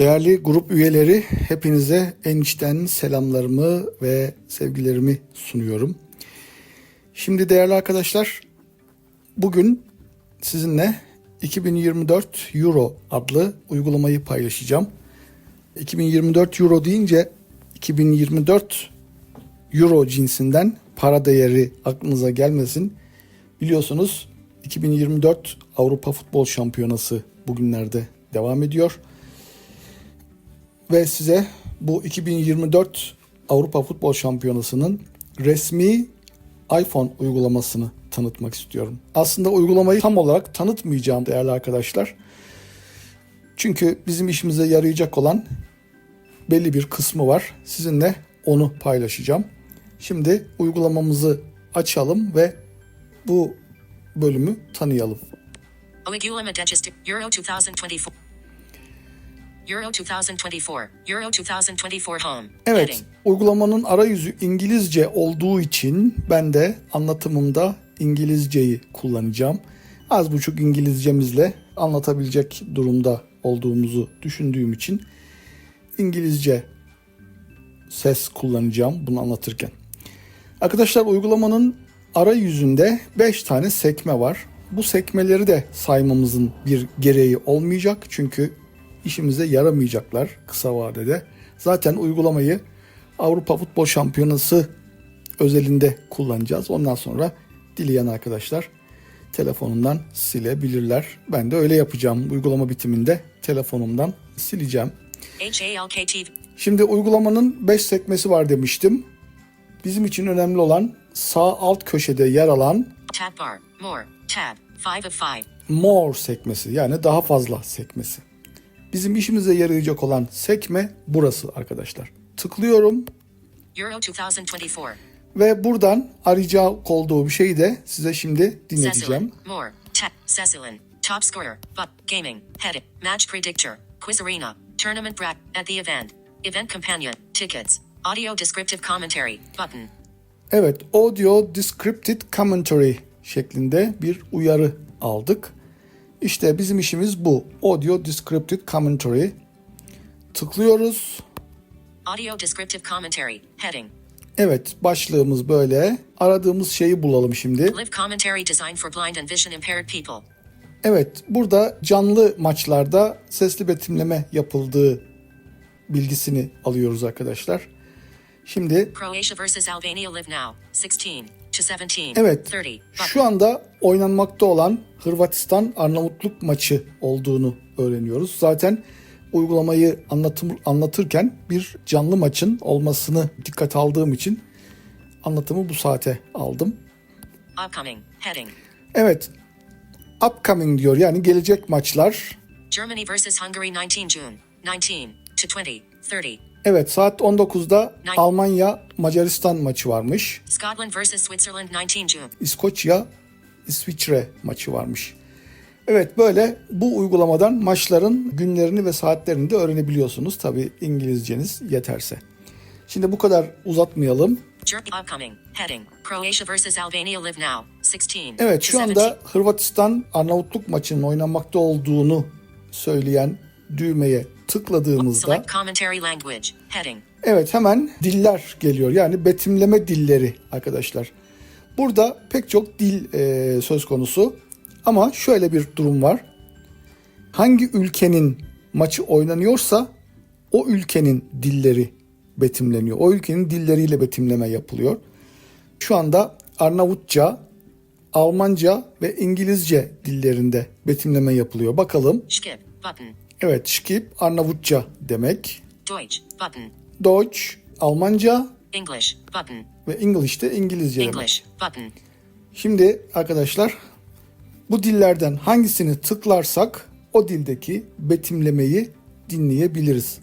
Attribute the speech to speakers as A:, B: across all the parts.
A: Değerli grup üyeleri, hepinize en içten selamlarımı ve sevgilerimi sunuyorum. Şimdi değerli arkadaşlar, bugün sizinle 2024 Euro adlı uygulamayı paylaşacağım. 2024 Euro deyince 2024 Euro cinsinden para değeri aklınıza gelmesin. Biliyorsunuz 2024 Avrupa Futbol Şampiyonası bugünlerde devam ediyor. Ve size bu 2024 Avrupa Futbol Şampiyonası'nın resmi iPhone uygulamasını tanıtmak istiyorum. Aslında uygulamayı tam olarak tanıtmayacağım değerli arkadaşlar. Çünkü bizim işimize yarayacak olan belli bir kısmı var. Sizinle onu paylaşacağım. Şimdi uygulamamızı açalım ve bu bölümü tanıyalım.
B: Oigula Majestic Euro 2024. Euro 2024. Euro 2024 Home.
A: Evet, uygulamanın arayüzü İngilizce olduğu için ben de anlatımımda İngilizceyi kullanacağım. Az buçuk İngilizcemizle anlatabilecek durumda olduğumuzu düşündüğüm için İngilizce ses kullanacağım bunu anlatırken. Arkadaşlar uygulamanın arayüzünde 5 tane sekme var. Bu sekmeleri de saymamızın bir gereği olmayacak çünkü işimize yaramayacaklar kısa vadede. Zaten uygulamayı Avrupa Futbol Şampiyonası özelinde kullanacağız. Ondan sonra dileyen arkadaşlar telefonundan silebilirler. Ben de öyle yapacağım. Uygulama bitiminde telefonumdan sileceğim. Şimdi uygulamanın 5 sekmesi var demiştim. Bizim için önemli olan sağ alt köşede yer alan
B: Tab bar. More. Tab. 5 of 5.
A: more sekmesi yani daha fazla sekmesi. Bizim işimize yarayacak olan sekme burası arkadaşlar. Tıklıyorum
B: Euro 2024.
A: ve buradan arayacak olduğu bir şeyi de size şimdi dinleteceğim.
B: Cecilin. More. Tab. Cecilin. Top scorer. But. Gaming. Heading. Match predictor. Quiz arena. Tournament brat. At the event. Event companion. Tickets. Audio descriptive commentary. Button.
A: Evet, audio descripted commentary şeklinde bir uyarı aldık. İşte bizim işimiz bu. Audio descripted commentary. Tıklıyoruz.
B: Audio descriptive commentary. Heading.
A: Evet, başlığımız böyle. Aradığımız şeyi bulalım şimdi.
B: Live commentary designed for blind and vision impaired people.
A: Evet, burada canlı maçlarda sesli betimleme yapıldığı bilgisini alıyoruz arkadaşlar. Şimdi
B: Croatia versus Albania live now. 16 to 17.
A: evet
B: 30.
A: şu anda oynanmakta olan Hırvatistan Arnavutluk maçı olduğunu öğreniyoruz. Zaten uygulamayı anlatım, anlatırken bir canlı maçın olmasını dikkat aldığım için anlatımı bu saate aldım.
B: Upcoming. Heading.
A: Evet, upcoming diyor yani gelecek maçlar
B: Germany versus Hungary 19 June. 19 to 20. 30.
A: Evet saat 19'da Almanya Macaristan maçı varmış.
B: Scotland versus Switzerland 19 June.
A: İskoçya İsviçre maçı varmış. Evet böyle bu uygulamadan maçların günlerini ve saatlerini de öğrenebiliyorsunuz. Tabi İngilizceniz yeterse. Şimdi bu kadar uzatmayalım.
B: Germany upcoming. Heading. Croatia versus Albania live now. 16
A: Evet şu
B: 17.
A: anda Hırvatistan Arnavutluk maçının oynanmakta olduğunu söyleyen düğmeye tıkladığımızda. Evet hemen diller geliyor. Yani betimleme dilleri arkadaşlar. Burada pek çok dil e, söz konusu. Ama şöyle bir durum var. Hangi ülkenin maçı oynanıyorsa o ülkenin dilleri betimleniyor. O ülkenin dilleriyle betimleme yapılıyor. Şu anda Arnavutça, Almanca ve İngilizce dillerinde betimleme yapılıyor. Bakalım.
B: Skip. Button.
A: Evet, skip Arnavutça demek.
B: Deutsch. Button.
A: Deutsch, Almanca
B: English. Button.
A: ve English de İngilizce demek.
B: English. Button.
A: Şimdi arkadaşlar bu dillerden hangisini tıklarsak o dildeki betimlemeyi dinleyebiliriz.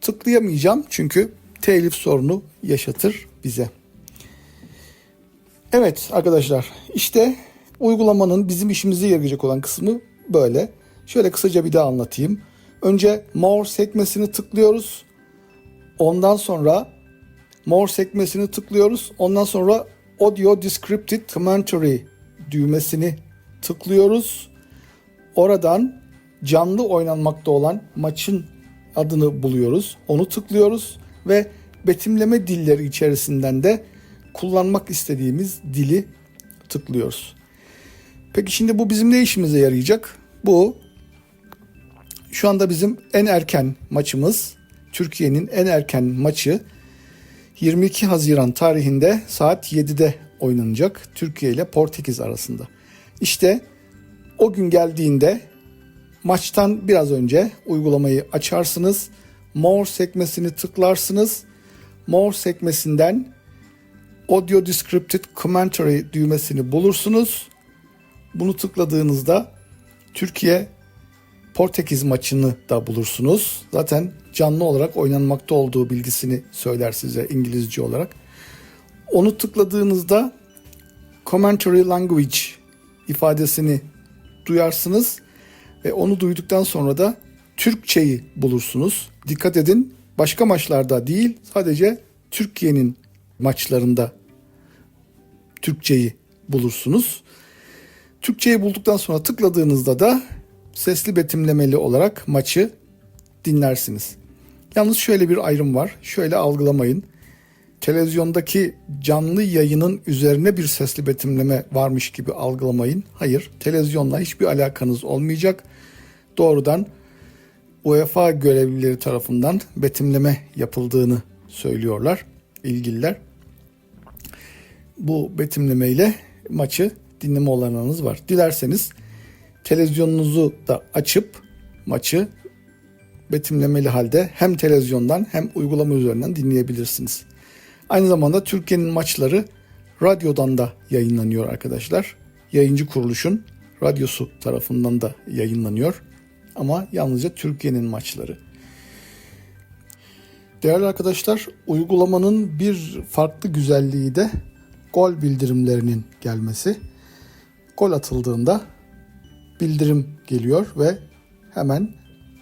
A: Tıklayamayacağım çünkü telif sorunu yaşatır bize. Evet arkadaşlar işte uygulamanın bizim işimize yarayacak olan kısmı böyle. Şöyle kısaca bir daha anlatayım. Önce more sekmesini tıklıyoruz. Ondan sonra more sekmesini tıklıyoruz. Ondan sonra audio descripted commentary düğmesini tıklıyoruz. Oradan canlı oynanmakta olan maçın adını buluyoruz. Onu tıklıyoruz ve betimleme dilleri içerisinden de kullanmak istediğimiz dili tıklıyoruz. Peki şimdi bu bizim ne işimize yarayacak? Bu şu anda bizim en erken maçımız, Türkiye'nin en erken maçı 22 Haziran tarihinde saat 7'de oynanacak Türkiye ile Portekiz arasında. İşte o gün geldiğinde maçtan biraz önce uygulamayı açarsınız. More sekmesini tıklarsınız. More sekmesinden Audio Descripted Commentary düğmesini bulursunuz. Bunu tıkladığınızda Türkiye Portekiz maçını da bulursunuz. Zaten canlı olarak oynanmakta olduğu bilgisini söyler size İngilizce olarak. Onu tıkladığınızda commentary language ifadesini duyarsınız ve onu duyduktan sonra da Türkçeyi bulursunuz. Dikkat edin başka maçlarda değil sadece Türkiye'nin maçlarında Türkçeyi bulursunuz. Türkçeyi bulduktan sonra tıkladığınızda da sesli betimlemeli olarak maçı dinlersiniz. Yalnız şöyle bir ayrım var. Şöyle algılamayın. Televizyondaki canlı yayının üzerine bir sesli betimleme varmış gibi algılamayın. Hayır, televizyonla hiçbir alakanız olmayacak. Doğrudan UEFA görevlileri tarafından betimleme yapıldığını söylüyorlar ilgililer. Bu betimlemeyle maçı dinleme olanağınız var. Dilerseniz televizyonunuzu da açıp maçı betimlemeli halde hem televizyondan hem uygulama üzerinden dinleyebilirsiniz. Aynı zamanda Türkiye'nin maçları radyodan da yayınlanıyor arkadaşlar. Yayıncı kuruluşun radyosu tarafından da yayınlanıyor. Ama yalnızca Türkiye'nin maçları. Değerli arkadaşlar, uygulamanın bir farklı güzelliği de gol bildirimlerinin gelmesi. Gol atıldığında bildirim geliyor ve hemen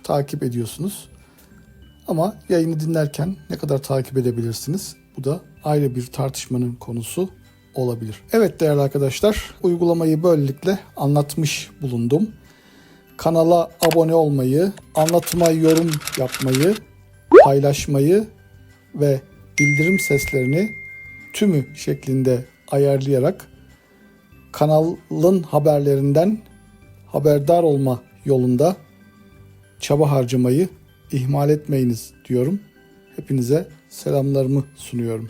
A: takip ediyorsunuz. Ama yayını dinlerken ne kadar takip edebilirsiniz? Bu da ayrı bir tartışmanın konusu olabilir. Evet değerli arkadaşlar, uygulamayı böylelikle anlatmış bulundum. Kanala abone olmayı, anlatıma yorum yapmayı, paylaşmayı ve bildirim seslerini tümü şeklinde ayarlayarak kanalın haberlerinden haberdar olma yolunda çaba harcamayı ihmal etmeyiniz diyorum. Hepinize selamlarımı sunuyorum.